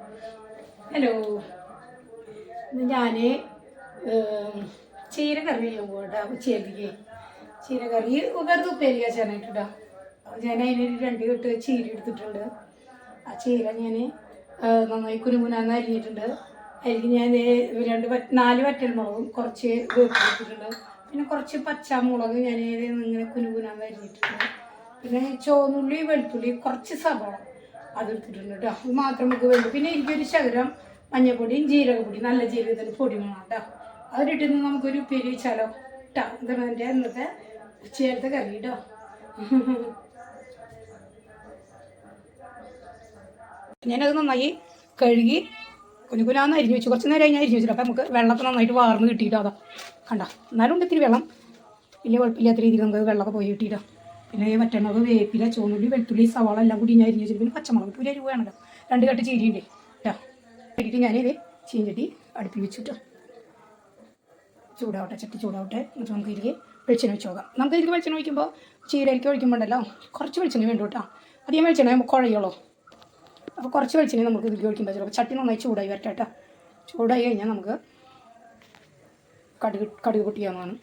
Hello ഞാൻ ചീര കറി ചെയ്യാൻ പോകട്ടോ ഉച്ചയത്തേക്ക് ചീര കറി വെറുതെ ഉപ്പേരി വെച്ചാനായിട്ടോ ഞാൻ അതിനൊരു രണ്ട് കെട്ട് ചീര എടുത്തിട്ടുണ്ട്. ആ ചീര ഞാൻ നന്നായി കുരുമുനാന്ന് അരിഞ്ഞിട്ടുണ്ട്. അരിഞ്ഞ് ഞാൻ രണ്ട് നാല് വറ്റൽമുളകും കുറച്ച് വേപ്പ് പിന്നെ കുറച്ച് പച്ചമുളക് ഞാൻ ഇങ്ങനെ കുനുകുനാന്ന് അരിഞ്ഞിട്ടുണ്ട്. പിന്നെ ചുവന്നുള്ളി വെളുത്തുള്ളി കുറച്ച് സവാള. അതെടുത്തിട്ടുണ്ട്? കേട്ടോ അത് മാത്രം നമുക്ക് വേണ്ടു. പിന്നെ എനിക്കൊരു ശകരം മഞ്ഞപ്പൊടിയും ജീരകപ്പൊടി നല്ല ജീരകത്തിന്റെ പൊടി വേണം കേട്ടോ. അതിലിട്ട് നിന്ന് നമുക്കൊരു ഉപ്പേരി വെച്ചാലോ? കേട്ടോ ഇതാണ് എന്റെ ഇന്നത്തെ ഉച്ചയത്തെ കറി കേട്ടോ. ഞാനത് നന്നായി കഴുകി കുഞ്ഞു കുഞ്ഞാന്ന് അരിഞ്ഞു വെച്ചു. കുറച്ച് നേരം കഴിഞ്ഞാൽ അരിഞ്ഞു വെച്ചിട്ട് അപ്പം നമുക്ക് വെള്ളമൊക്കെ നന്നായിട്ട് വാർന്ന് കിട്ടിയിട്ടോ അതാ. കണ്ട എന്നാലും ഉണ്ട് ഇത്തിരി വെള്ളം. വലിയ കുഴപ്പമില്ലാത്ത രീതിയിൽ നമുക്ക് വെള്ളമൊക്കെ പോയി കിട്ടിയിട്ടോ. പിന്നെ മറ്റമുളക് വേപ്പില ചുവന്നുള്ളി വെളുത്തുള്ളി സവാള എല്ലാം കൂടി ഞാൻ അരിഞ്ഞു വെച്ചിട്ട് പച്ചമുളക് ഒരു അരിവാണല്ലോ രണ്ട് കട്ട് ചീരിയുണ്ട് കേട്ടോ. ഞാൻ ഞാനിത് ചീഞ്ചട്ടി അടുപ്പിൽ വെച്ചിട്ടോ. ചൂടാവട്ടെ ചട്ടി ചൂടാവട്ടെ. എന്നിട്ട് നമുക്ക് ഇതിലേക്ക് വെളിച്ചെണ്ണ വെച്ച് നോക്കാം നമുക്ക് ഇതിലേക്ക് വെളിച്ചെണ്ണ ഒഴിക്കുമ്പോൾ ചീരയിലേക്ക് ഒഴിക്കുമ്പോണ്ടല്ലോ കുറച്ച് വെളിച്ചെണ്ണ വേണ്ടു കേട്ടോ. അധികം വെളിച്ചെണ്ണ കുഴയുള്ളൂ. അപ്പോൾ കുറച്ച് വെളിച്ചെണ്ണ നമുക്ക് ഇതിലേക്ക് ഒഴിക്കുമ്പോൾ ചിലപ്പോൾ ചട്ടി നന്നായി ചൂടായി വരട്ടെ കേട്ടോ. ചൂടായി കഴിഞ്ഞാൽ നമുക്ക് കടുക് കടുക് പൊട്ടിയാവുന്നതാണ്.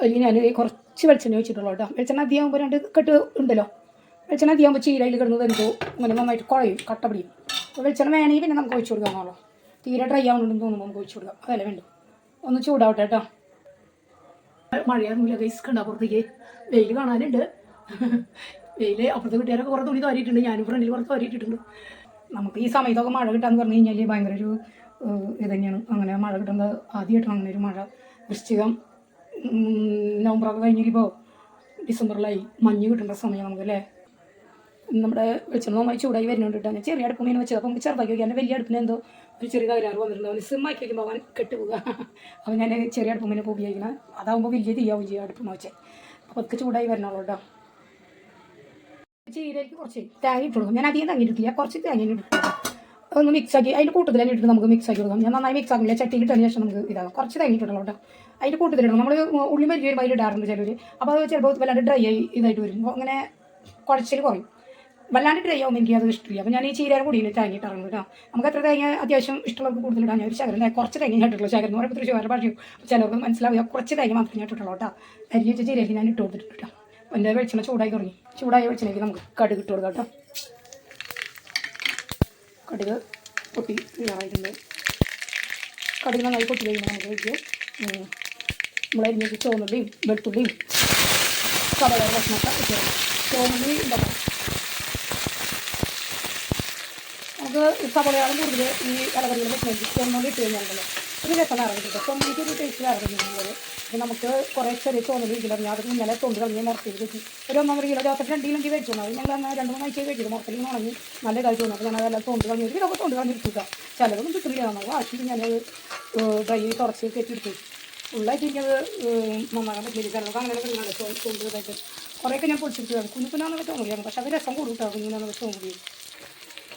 അതിൽ ഞാൻ കുറച്ച് വെളിച്ചെണ്ണ ഒഴിച്ചിട്ടുള്ളൂ കേട്ടോ. വെളിച്ചെണ്ണ അധികമാകുമ്പോൾ രണ്ട് കെട്ട് ഉണ്ടല്ലോ. വെളിച്ചെണ്ണ അധികമാകുമ്പോൾ ചീരയിൽ കിടന്ന് വെന്തോ അങ്ങനെ നന്നായിട്ട് കുഴയും കട്ട പിടിയും അപ്പോൾ വെളിച്ചെണ്ണ വേണമെങ്കിൽ പിന്നെ നമുക്ക് ഒഴിച്ചു കൊടുക്കാമെന്നുള്ളൂ തീരെ ഡ്രൈ ആവുന്നുണ്ടെന്ന് തോന്നുമ്പോൾ നമുക്ക് ഒഴിച്ചു കൊടുക്കാം. അതല്ലേ വേണ്ടു. ഒന്ന് ചൂടാവട്ടെ കേട്ടോ. മഴയൊന്നുമില്ല കൈസ് കണ്ട? പുറത്തേക്ക് വെയിൽ കാണാനുണ്ട്. വെയിൽ അപ്പുറത്തെ കുട്ടികാരൊക്കെ കുറേ തുണി തോരിയിട്ടുണ്ട്. ഞാനും ഫ്രണ്ടിൽ കുറച്ച് തോരിയിട്ടിട്ടുണ്ട്. നമുക്ക് ഈ സമയത്തൊക്കെ മഴ കിട്ടാന്ന് പറഞ്ഞു കഴിഞ്ഞാൽ ഭയങ്കര ഒരു ഇത് തന്നെയാണ്. അങ്ങനെ മഴ കിട്ടുന്നത് ആദ്യമായിട്ടാണ് അങ്ങനെ ഒരു മഴ. വൃശ്ചികം നവംബറൊക്കെ കഴിഞ്ഞിപ്പോൾ ഡിസംബറിലായി മഞ്ഞ് കിട്ടേണ്ട സമയം നമുക്ക് അല്ലേ നമ്മുടെ വെളിച്ചെണ്ണ നന്നായി ചൂടായി വരുന്നുണ്ട് കേട്ടോ. ചെറിയ അടുപ്പിനെ വെച്ചത്. അപ്പം നമുക്ക് ചെറുതാക്കി വലിയ അടുപ്പിന് എന്തോ ഒരു ചെറിയ തകരാറ് വന്നിട്ടുണ്ട് അവന് സിമ്മാക്കി വയ്ക്കുമ്പോൾ അവൻ കെട്ടുപോവുക. അപ്പം ഞാൻ ചെറിയ അടുപ്പിനെ പോയി ഉപയോഗിക്കണം അതാകുമ്പോൾ വലിയ തീയാവും ചെയ്യും അടുപ്പിന് വെച്ചാൽ. അപ്പോൾ അതൊക്കെ ചൂടായി വരണുള്ളൂ കേട്ടോ. ചീരയ്ക്ക് കുറച്ച് തേങ്ങ ഇട്ടുള്ളൂ ഞാൻ അധികം തേങ്ങ ഇട്ടിട്ടില്ല. കുറച്ച് തേങ്ങ ഇട്ട് ഒന്ന് മിക്സ് ആക്കി അതിന്റെ കൂട്ടത്തിൽ തന്നെ ഇട്ടിട്ട് നമുക്ക് മിക്സ് ആക്കി കൊടുക്കാം. ഞാൻ നന്നായി മിക്സ് ആക്കില്ല ചട്ടി ഇട്ടതിന് ശേഷം നമുക്ക് ഇതാകാം കുറച്ച് തേങ്ങ ഇട്ടിട്ടുള്ളൂ കേട്ടോ. അതിന്റെ കൂട്ടത്തിലിടണം നമ്മൾ ഉള്ളി മരിച്ച് വരുമ്പോൾ അതിൽ ഇടാറുണ്ട് ചിലർ അപ്പോൾ അത് ചിലപ്പോൾ വല്ലാണ്ട് ഡ്രൈ ആയി ഇതായിട്ട് വരും. അപ്പോൾ അങ്ങനെ കുഴച്ചിൽ കുറയും. വല്ലാണ്ട് ഡ്രൈ ആകുമ്പോൾ എനിക്ക് അത് ഇഷ്ടമില്ല. അപ്പോൾ ഞാൻ ഈ ചീരയുടെ കൂടിയിൽ തേങ്ങ ഇട്ടാറുണ്ട് കേട്ടോ. നമുക്ക് എത്ര തേങ്ങ അത്യാവശ്യം ഇഷ്ടമുള്ളവർക്ക് കൂടുതൽ ഇടാൻ ഞാൻ ഒരു ശകരം കുറച്ച് തേങ്ങ ഞാൻ ഇട്ടിട്ടുള്ളൂ. ശകരം എന്ന് പറയുമ്പോൾ തൃശ്ശൂർ ഭാഷയും ചിലർക്ക് മനസ്സിലാവുക കുറച്ച് തേങ്ങ മാത്രമേ ഞാൻ ഇട്ടിട്ടുള്ളൂ കേട്ടോ. അരി വെച്ച ചീരയ്ക്ക് ഞാൻ ഇട്ട് കൊടുത്തിട്ടുണ്ട് കേട്ടോ. എന്റെ വെളിച്ചെണ്ണ ചൂടായി തുടങ്ങി. ചൂടായ വെളിച്ചെണ്ണയ്ക്ക് നമുക്ക് കടുക് ഇട്ട് കൊടുക്കാം കേട്ടോ. കടുക് പൊട്ടി ഇതായിട്ടുണ്ട്. കടുക് നന്നായി പൊട്ടി കഴിയുമ്പോൾ നമുക്ക് നമ്മളരിഞ്ഞ ചുവന്നുള്ളിയും വെളുത്തുള്ളിയും സവാള ഭക്ഷണമൊക്കെ ഇട്ട് കൊടുക്കാം ചുവന്നുള്ളി ഉണ്ടാക്കാം നമുക്ക് സവാളയാണ് കൂടുതൽ ഈ ഇലകറികൾ വെക്കുന്നത്. ചുവന്നുള്ളി ഇട്ട് കഴിഞ്ഞാലുണ്ടല്ലോ ഒരു രസം ഇറങ്ങിയിട്ട് ചുവന്നുള്ളിക്ക് ഒരു ടേസ്റ്റ് ഇറങ്ങിയിട്ടുള്ളത് അപ്പം നമുക്ക് കുറേ ചെറിയ ചുവന്നുള്ളി ഇരിക്കണം ഞാൻ അത് ഇന്നലെ തൊണ്ട് കളഞ്ഞ് മുറത്തിൽ വെച്ച്. ഒരു ഒന്നൊന്നര കിലോ രാത്രി രണ്ട് കിലോ വെച്ചു അത് ഞങ്ങൾ അങ്ങനെ രണ്ട് മൂന്ന് ആഴ്ച വെച്ചിട്ട് മുറത്തിൽ ഉണങ്ങി നല്ല ഇതായി തോന്നുന്നു. അപ്പോൾ ഞാൻ അതെല്ലാം തൊണ്ട് കളഞ്ഞ് ഒരു തൊണ്ട് കളഞ്ഞ് എടുത്തില്ല ചിലതൊന്നും കിട്ടുന്നില്ല നമുക്ക് ഞാൻ ഞാനത് ഡ്രൈ കുറച്ച് കെട്ടിയെടുത്തു. ഫുള്ളായിട്ട് എനിക്കത് നന്നാക്കാൻ പറ്റില്ല ചിലർക്ക് അങ്ങനെ കിട്ടുന്നുണ്ട് തൊണ്ട് ഇതായിട്ട് കുറേയൊക്കെ ഞാൻ പൊടിച്ചെടുത്തതാണ് കുഞ്ഞു കുഞ്ഞാന്നൊക്കെ തോന്നുകയാണ് പക്ഷേ അത് രസം കൂടും കേട്ടോ. കുഞ്ഞിനാന്നൊക്കെ തോന്നുകയും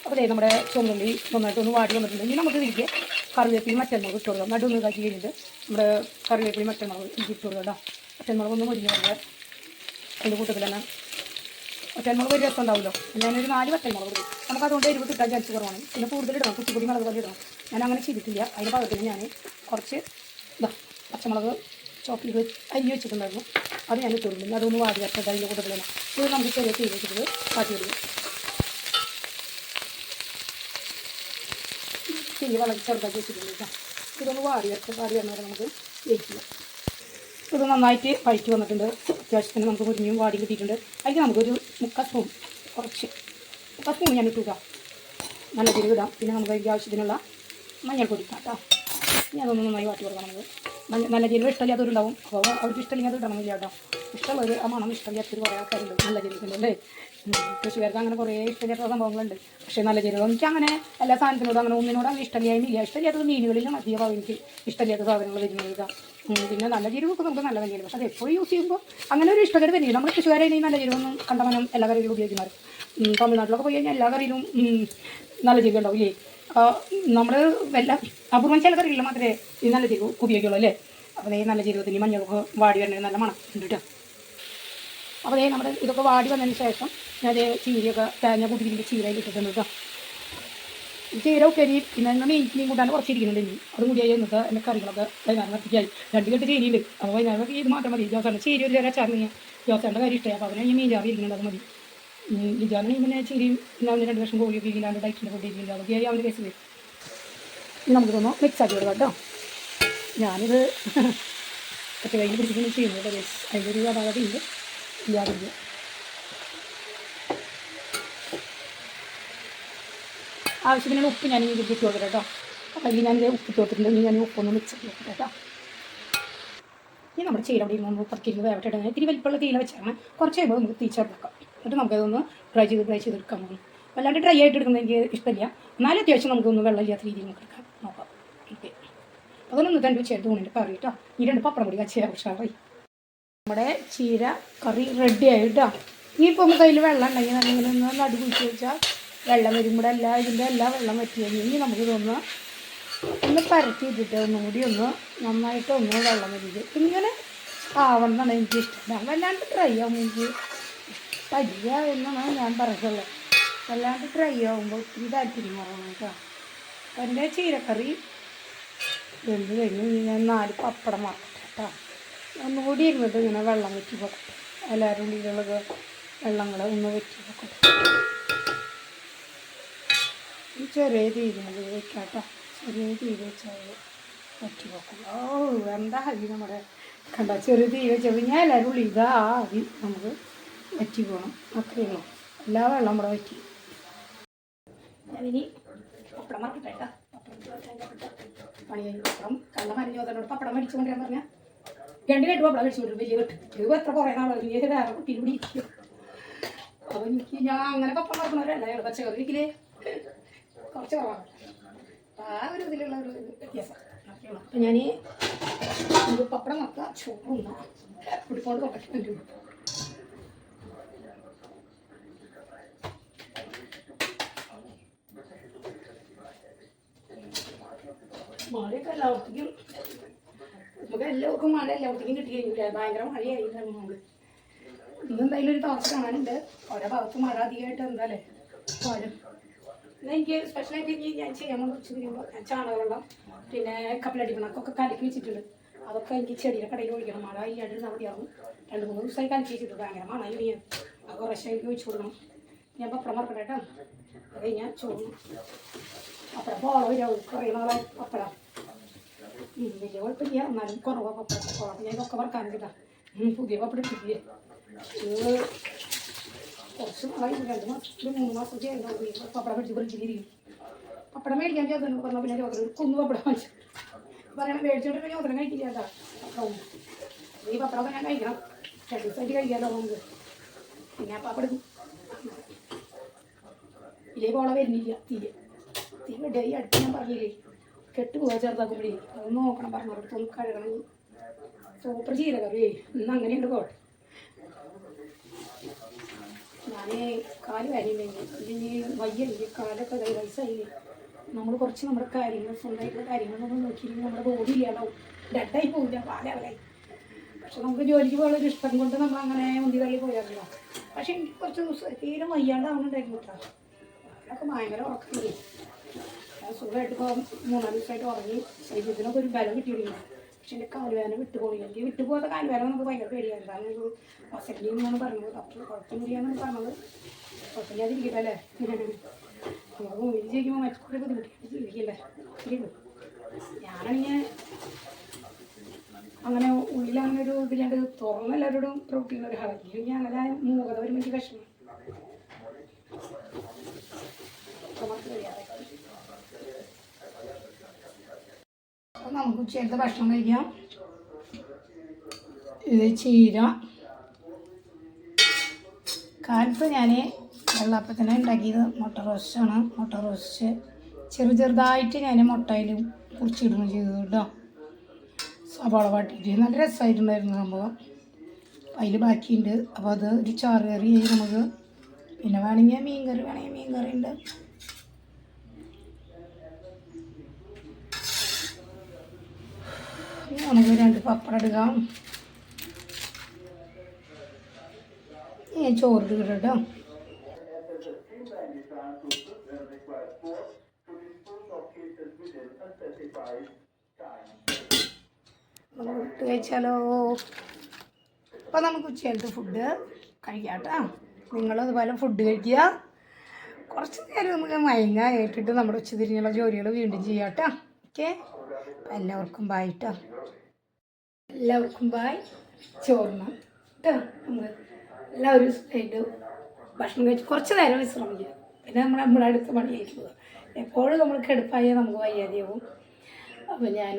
അപ്പോൾ നമ്മുടെ ചുമന്നുള്ളി നന്നായിട്ടൊന്ന് വാടി വന്നിട്ടുണ്ട്. ഇനി നമുക്ക് ഇതിലേക്ക് കറിവേപ്പിലും മറ്റന്മുളക് ഇട്ട് കൊടുക്കാം. നടുന്ന് ഇതാക്കി കഴിഞ്ഞിട്ട് നമ്മുടെ കറിവേപ്പിലി മറ്റന്മുളക് ഇഞ്ചി ഇട്ട് കൊടുക്കാം കേട്ടോ. മറ്റന്മുളക് ഒന്ന് മുരിഞ്ഞ് കൊടുക്കുക അതിന്റെ കൂട്ടത്തിൽ തന്നെ ഒറ്റന്മുളക് ഒരു രസം ഉണ്ടാവുമല്ലോ. ഞാനൊരു നാല് വറ്റന്മുളക് ഇടും. നമുക്ക് അതുകൊണ്ട് എരിവ് കിട്ടാൻ ചാൻസ് കുറവാണ്. പിന്നെ കൂടുതൽ ഇടണം. കുച്ചിപ്പൊടി മുളക് പോലെ ഇടണം. ഞാൻ അങ്ങനെ ചെയ്തിട്ടില്ല. അതിന്റെ ഭാഗത്തിന് ഞാൻ കുറച്ച് ഇതാ പച്ചമുളക് ചോപ്പിൽ അരി വെച്ചിട്ടുണ്ടായിരുന്നു. അത് ഞാൻ ഇട്ട് കൊടുക്കും. അതൊന്ന് വാടി വരട്ടെ. അതിന്റെ കൂട്ടത്തിൽ തന്നെ. ഇത് നമുക്ക് ചെറിയ തീ വെച്ചിട്ട് കാട്ടി കൊടുക്കും തീ വളരെ ചെറുതാക്കി വെച്ചിട്ടുണ്ട് ഇതൊന്ന് വാടി വരട്ടെ വാടി വന്നാൽ നമുക്ക് വേവിക്കുക ഇത് നന്നായിട്ട് വഴറ്റി വന്നിട്ടുണ്ട്. അത്യാവശ്യത്തിന് നമുക്ക് മുരിഞ്ഞും വാടി കിട്ടിയിട്ടുണ്ട്. അതിൽ നമുക്കൊരു മുക്കാൽ സ്പൂൺ കുറച്ച്. മുക്കാൽ സ്പൂൺ ഞാൻ ഇട്ടുക നല്ല ജീരകം ഇടാം. പിന്നെ നമുക്ക് അതിന്റെ ആവശ്യത്തിനുള്ള മഞ്ഞൾപ്പൊടി ഇട്ടാം കേട്ടോ. ഇനി അതൊന്ന് നന്നായി വാട്ടി കൊടുക്കാം നമുക്ക്. നല്ല ജീരകം ഇഷ്ടമില്ലാത്തവരുണ്ടാവും. അപ്പോൾ അവർക്ക് ഇഷ്ടമില്ലെങ്കിൽ അത് ഇടണമെന്നില്ല കേട്ടോ. ഇഷ്ടമുള്ളവർ ആ മണം ഇഷ്ടം ചേർത്തിട്ട് കുറേ ആൾക്കാരുണ്ട്. നല്ല അല്ലേ? കൃഷിക്കാർക്ക് അങ്ങനെ കുറേ ഇഷ്ടം ചേർത്ത സംഭവങ്ങളുണ്ട്. പക്ഷേ നല്ല ജീവിതം എനിക്ക് അങ്ങനെ എല്ലാ സാധനത്തിനോടും അങ്ങനെ ഒന്നിനോടും അങ്ങനെ ഇഷ്ടം ചേർത്തത് മീനുകളിലും അധികമാവും എനിക്ക് ഇഷ്ടം ചേർത്ത സാധനങ്ങൾ വരുന്നത് പിന്നെ നല്ല ജീരകമൊക്കെ നമുക്ക് നല്ല തന്നെയാണ് പക്ഷേ അത് എപ്പോഴും യൂസ് ചെയ്യുമ്പോൾ അങ്ങനെ ഒരു ഇഷ്ടക്കേട് തന്നെയാണ് നമ്മൾ കൃഷിക്കാരെ നല്ല ജീരകമൊന്നും കണ്ടമനം എല്ലാ കറിയിലും ഉപയോഗിക്കുന്നത് തമിഴ്നാട്ടിലൊക്കെ പോയി കഴിഞ്ഞാൽ എല്ലാ കറിയിലും നല്ല ജീരകം ഉണ്ടാവും ഇല്ലേ? നമ്മൾ വല്ല അപൂർവം ചില കറികളിൽ മാത്രമേ ഈ നല്ല ജീരകം ഉപയോഗിക്കുള്ളൂ അല്ലേ? അപ്പോൾ ഈ നല്ല ജീരകത്തിന് മഞ്ഞളൊക്കെ വാടി വരണേ നല്ല മണം. ഉണ്ട് കേട്ടോ. അപ്പോൾ ദേ നമ്മുടെ ഇതൊക്കെ വാടി വന്നതിന് ശേഷം ഞാൻ ചീരയൊക്കെ തേങ്ങ കൂട്ടിയിട്ട് ചീരയിൽ ഇട്ടിട്ടുണ്ട് കേട്ടോ. ചീര ചീര ഉപ്പേരി പിന്നെ മീൻ മീൻ കൂട്ടാൻ കുറച്ചിരിക്കുന്നുണ്ട് ഇനി. അതും ആയി എന്നിട്ട് എന്റെ കറികളൊക്കെ വൈകുന്നേരം കത്തിക്കായി രണ്ട് കെട്ട് ചീരിയുണ്ട്. അപ്പോൾ വൈകുന്നേരം ഇത് മാത്രം മതി. ജോസാണ് ചീര ഒരു ചേരാ ചാറിന് ജോസാന്റെ കാര്യം ഇഷ്ടമായി. അപ്പോൾ അവനെ ഈ മീൻ ചാറി ഇരിക്കുന്നുണ്ട് അത് മതി. ലിജാനാണ് പിന്നെ ചീരിയും പിന്നെ അവന് രണ്ട് വർഷം കോഴിയൊക്കെ ഇല്ലാണ്ട് ഡയറ്റിന്റെ കൂടി ഇരിക്കുന്നുണ്ട് അതൊക്കെ ആയി അവന്റെ കേസ് വരും. ഇനി നമുക്ക് തോന്നുന്നു മിക്സ് ആക്കി കൊടുക്കാം കേട്ടോ. ഞാനിത് ഒറ്റ കയ്യിൽ പിടിച്ചിട്ട് ചെയ്യുന്നത് അപാകത ഉണ്ട്. ഇല്ലാതില്ല ആവശ്യത്തിന് ഉപ്പ് ഞാൻ ഇതിൽ ഇട്ട് കൊടുക്കട്ടെ കേട്ടോ. അതിൽ ഞാൻ ഉപ്പ് ഇട്ട് കൊടുത്തിട്ടുണ്ട്. ഞാൻ ഉപ്പൊന്ന് മിക്സ് ചെയ്ത് കേട്ടോ. ഇനി നമ്മുടെ ചീര അവിടെ ഇരുന്ന് പത്തിരുന്ന് വേവട്ടെ ഇടുന്നത് ഇത്തിരി വലിപ്പമുള്ള തീല വെച്ചാണ് കുറച്ച് കഴിയുമ്പോൾ നമുക്ക് തീച്ചെടുക്കാം എന്നിട്ട് നമുക്കതൊന്ന് ഫ്രൈ ചെയ്ത് ഫ്രൈ ചെയ്ത് എടുക്കാൻ പോകും വല്ലാണ്ട് ഡ്രൈ ആയിട്ട് എടുക്കുന്നത് എനിക്ക് ഇഷ്ടമില്ല. എന്നാലും അത്യാവശ്യം നമുക്കൊന്ന് വെള്ളമില്ലാത്ത രീതിയിൽ നമുക്ക് എടുക്കാം. നോക്കാം. ഓക്കെ. അതൊന്ന് രണ്ട് ചേർത്ത് ഊണിന്റെ കറി കേട്ടോ. ഈ രണ്ട് പപ്പടം കൂടി കച്ചയാ ഉഷാറായി നമ്മുടെ ചീര കറി റെഡി ആയി കേട്ടോ ഇനിയിപ്പോൾ നമുക്ക് അതിൽ വെള്ളം ഉണ്ടെങ്കിൽ നമ്മളിങ്ങനെ ഒന്ന് നടു കുഴിച്ച് വെച്ചാൽ വെള്ളം വരുമ്പോൾ എല്ലാ ഇതിന്റെ എല്ലാ വെള്ളം വറ്റി കഴിഞ്ഞ് ഇനി നമുക്ക് ഇതൊന്ന് ഒന്ന് പരത്തി ഇട്ടിട്ട് ഒന്നുകൂടി ഒന്ന് നന്നായിട്ട് ഒന്ന് വെള്ളം വരിക ഇങ്ങനെ ആവണം എന്നാണ് എനിക്ക് ഇഷ്ടം. വല്ലാണ്ട് ഡ്രൈ ആവും എനിക്ക് പയ്യ എന്നാണ് ഞാൻ പറഞ്ഞുള്ളത് വല്ലാണ്ട് ഡ്രൈ ആവുമ്പോൾ ഒത്തിരി താല്പര്യം കുറവാണ് കേട്ടോ. എന്റെ ചീരക്കറി വെന്ത് കഴിഞ്ഞ് ഞാൻ നാല് പപ്പടം മറക്കട്ടെ കേട്ടോ. ഒന്നുകൂടി ഇരുന്നിട്ട് ഇങ്ങനെ വെള്ളം വെച്ച് പൊക്കട്ടെ എല്ലാവരും ഇതിലുള്ള വെള്ളങ്ങൾ ഒന്ന് വെച്ച് പൊക്കട്ടെ ചെറിയ തീയിൽ വെക്കാട്ടോ. ചെറിയ തീയിൽ വെച്ചാൽ വറ്റി വെക്കും ഓ എന്താ അരി നമ്മുടെ കണ്ട? ചെറിയ തീ വെച്ചപ്പോൾ ഞാൻ എല്ലാവരും ഉള്ളി ഇതാ അരി നമുക്ക് വറ്റി പോകണം അത്രയേ ഉള്ളൂ. എല്ലാ വെള്ളം നമ്മുടെ വറ്റി. പപ്പടം മറക്കട്ടെ കേട്ടോ. പണിയായി പപ്പടം കള്ള മരിഞ്ഞു നോക്കാനോട് പപ്പടം മരിച്ചുകൊണ്ടിരാൻ പറഞ്ഞാൽ രണ്ട് കെട്ട് പപ്പടം കൊണ്ടുവരും വലിയ കെട്ട്. ഇത് എത്ര കുറേ നാളെ വലിയ വേറെ കുട്ടിയിൽ കൂടി ഇരിക്കും അപ്പോൾ എനിക്ക് ഞാൻ അങ്ങനെ പപ്പടം നടക്കുന്നവരല്ല ഞങ്ങൾ പച്ചക്കറി ഇരിക്കില്ലേ? കുറച്ച് കുറവാണ് അപ്പം ആ ഒരു ഇതിലുള്ള ഒരു വ്യത്യാസം. അപ്പം ഞാൻ ഇത് പപ്പടം മറക്കുക ചോറുന്ന കുടിക്കൊണ്ട് കൊണ്ടൊക്കെ വരും മഴയൊക്കെ എല്ലാവർക്കും നമുക്ക് എല്ലാവർക്കും മഴ എല്ലാവർക്കും കിട്ടി കഴിഞ്ഞില്ല ഭയങ്കര മഴയായില്ല നമുക്ക് ഇന്ന് എന്തായാലും ഒരു താമസം കാണാനുണ്ട് ഓരോ ഭാഗത്ത് മഴ അധികമായിട്ട് എന്താല്ലേ പോലും എനിക്ക് സ്പെഷ്യലായിട്ട് ഞാൻ ചെയ്യാൻ കുറച്ച് കഴിയുമ്പോൾ ഞാൻ ചാണകവെള്ളം പിന്നെ കപ്പലടി പിണക്കൊക്കെ കലക്കി വെച്ചിട്ടുണ്ട്. അതൊക്കെ എനിക്ക് ചെടിയുടെ കടയിൽ ഒഴിക്കണം. മഴ ഈ അടുത്ത് നടത്തിയാവും രണ്ട് മൂന്ന് ദിവസമായി കലക്കി വെച്ചിട്ടുണ്ട്. ഭയങ്കര മണ ഇനി. അത് കുറച്ച് എനിക്ക് ഒഴിച്ചു കൊടുക്കണം. ഞാൻ പപ്പടം മറക്കട്ടെ കേട്ടോ അത് കഴിഞ്ഞാൽ ചോറും. പപ്പടം പോളം വരും. കുറേ പപ്പടം. വലിയ കുഴപ്പമില്ല എന്നാലും കുറവാ പപ്പടം പോളം ഞാൻ ഇതൊക്കെ വറക്കാൻ കിട്ടാം പുതിയ പപ്പടം ഇട്ടില്ലേ ഇത് കുറച്ച് നാളായി രണ്ട് മാസത്തിൽ മൂന്ന് മാസത്തിൽ പപ്പടം മേടിച്ച് ഫ്രിഡ്ജിലിരിക്കും പപ്പടം മേടിക്കാൻ ചോദനം പറഞ്ഞാൽ പിന്നെ ചോദനം കുന്നു പപ്പടം വാങ്ങിച്ചു. പറയണ മേടിച്ചോണ്ട് പിന്നെ ചോദനം കഴിക്കില്ല പപ്പടവും ഈ പപ്പടമൊക്കെ ഞാൻ കഴിക്കണം. രണ്ട് ദിവസമായിട്ട് കഴിക്കാമല്ലോ നമുക്ക്. പിന്നെ പപ്പടം ഇല്ലേ പോളെ വരുന്നില്ല തീരെ. തീരെ ഈ അടുത്ത് ഞാൻ പറഞ്ഞില്ലേ? കെട്ട് പോകാൻ ചെറുതാക്കുമ്പോഴേ അത് നോക്കണം പറഞ്ഞോടത്ത് ഒന്ന് കഴുകണം. സൂപ്പർ ചീരകറിയേ ഇന്ന് അങ്ങനെയുണ്ട് പോട്ടെ. ഞാൻ കാൽ കാര്യമില്ലെങ്കിൽ അല്ലെങ്കിൽ വയ്യല്ലെങ്കിൽ കാലൊക്കെ ഇതായി വയസ്സായില്ലേ? നമ്മൾ കുറച്ച് നമ്മുടെ കാര്യങ്ങൾ സ്വന്തമായിട്ടുള്ള കാര്യങ്ങൾ നമ്മൾ നോക്കിയില്ലെങ്കിൽ നമ്മുടെ ബോഡി ഇല്ലാണ്ടാവും. ഡെഡായി പോകില്ല പാലാവലായി പക്ഷെ നമുക്ക് ജോലിക്ക് പോകാനുള്ള ഒരു ഇഷ്ടം കൊണ്ട് നമ്മൾ അങ്ങനെ മുന്തി തള്ളി പോയാറില്ല പക്ഷെ എനിക്ക് കുറച്ച് ദിവസം തീരെ വയ്യാണ്ടാവുന്നുണ്ടായിരുന്നു കേട്ടോ. അതൊക്കെ ഭയങ്കര ഉറക്കമില്ലേ സുഖമായിട്ട് മൂന്നാൽ ദിവസമായിട്ട് ഉറങ്ങി. ശരീരത്തിനൊക്കെ ഒരു ബലം കിട്ടിയിട്ടില്ല. പക്ഷെ എന്റെ കാലുവേദന വിട്ടു പോയില്ല എനിക്ക് വിട്ടു പോകാത്ത കാലുവേദന നമുക്ക് ഭയങ്കര പേടിയാണ് കാരണം ഒരു ഹോസ്പിറ്റലിൽ നിന്നാണ് പറഞ്ഞത്. ഡോക്ടർ കുഴപ്പമില്ലാന്നാണ് പറഞ്ഞത്. കുഴപ്പമില്ലാതിരിക്കട്ടെ അല്ലേ? നമുക്ക് ഭൂമിയിൽ ജീവിക്കുമ്പോൾ മറ്റൊരു ബുദ്ധിമുട്ടിയായിട്ട് ജീവിക്കില്ലേ? അങ്ങനെ ഉള്ളിൽ അങ്ങനെ ഒരു ഇതിലാണ്ട് തുറന്ന് എല്ലാവരോടും പ്രവർത്തിക്കുന്ന ഞാൻ അങ്ങനെ മൂകത വരുമ്പോൾ എനിക്ക് വിഷമം അപ്പൊ നമുക്ക് കഴിയാതെ അപ്പോൾ നമുക്ക് ഉച്ചയത്തെ ഭക്ഷണം കഴിക്കാം. ഇത് ചീര. കാലത്ത് ഞാൻ വെള്ളപ്പത്തിന് ഉണ്ടാക്കിയത്. മുട്ട റോസ്റ്റാണ് മുട്ട റോസ്റ്റ് ചെറു ചെറുതായിട്ട് ഞാൻ മുട്ടയിൽ കുറിച്ചിടുകയും ചെയ്തത് കേട്ടോ. സവാള വാട്ടിയിട്ട്. നല്ല രസമായിട്ടുണ്ടായിരുന്നു സംഭവം. അതിൽ ബാക്കിയുണ്ട്. അപ്പോൾ അത് ഒരു ചാറ് കറി നമുക്ക്. പിന്നെ വേണമെങ്കിൽ മീൻ കറി വേണമെങ്കിൽ മീൻ കറി ഉണ്ട്. നമുക്ക് രണ്ട് പപ്പടം എടുക്കാം ചോറ് ഇടട്ടോ നമുക്ക് ഫുഡ് കഴിച്ചാലോ? അപ്പോൾ നമുക്ക് ഉച്ചയിലത്തെ ഫുഡ് കഴിക്കാം കേട്ടോ. നിങ്ങളതുപോലെ ഫുഡ് കഴിക്കുക. കുറച്ച് നേരം നമുക്ക് മയങ്ങ ഏറ്റിട്ട് നമ്മുടെ ഉച്ചതിരിഞ്ഞുള്ള ജോലികൾ വീണ്ടും ചെയ്യാം കേട്ടോ. ഓക്കെ എല്ലാവർക്കും ബായ് കേട്ടോ എല്ലാവർക്കും ബായ് ചോറിന് കേട്ടോ നമ്മൾ എല്ലാവരും ഇത് ഭക്ഷണം കഴിച്ച് കുറച്ച് നേരം വിശ്രമിക്കുക. പിന്നെ നമ്മൾ നമ്മുടെ അടുത്ത പണിയിലേക്ക് പോകുക എപ്പോഴും നമ്മൾ കിടപ്പായാൽ നമുക്ക് വയ്യാതെയാവും അപ്പോൾ ഞാൻ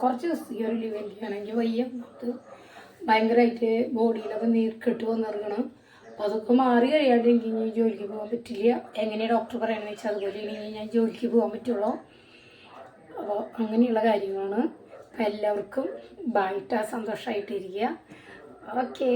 കുറച്ച് ദിവസത്തേക്ക് ഒരു ലീവ് എനിക്കാണെങ്കിൽ വയ്യ. നമുക്ക് ഭയങ്കരമായിട്ട് ബോഡിയിലൊക്കെ നീർക്കെട്ട് വന്നിറങ്ങണം. അപ്പോൾ അതൊക്കെ മാറി കഴിയാണ്ട് എനിക്ക് ഇനി ജോലിക്ക് പോകാൻ പറ്റില്ല. എങ്ങനെയാണ് ഡോക്ടർ പറയണമെന്ന് വെച്ചാൽ അതുപോലെ ഇനി ഞാൻ ജോലിക്ക് പോകാൻ പറ്റുള്ളൂ. അപ്പോൾ അങ്ങനെയുള്ള കാര്യങ്ങളാണ്. എല്ലാവർക്കും ബായിട്ടാ സന്തോഷമായിട്ടിരിക്കുക ഓക്കേ.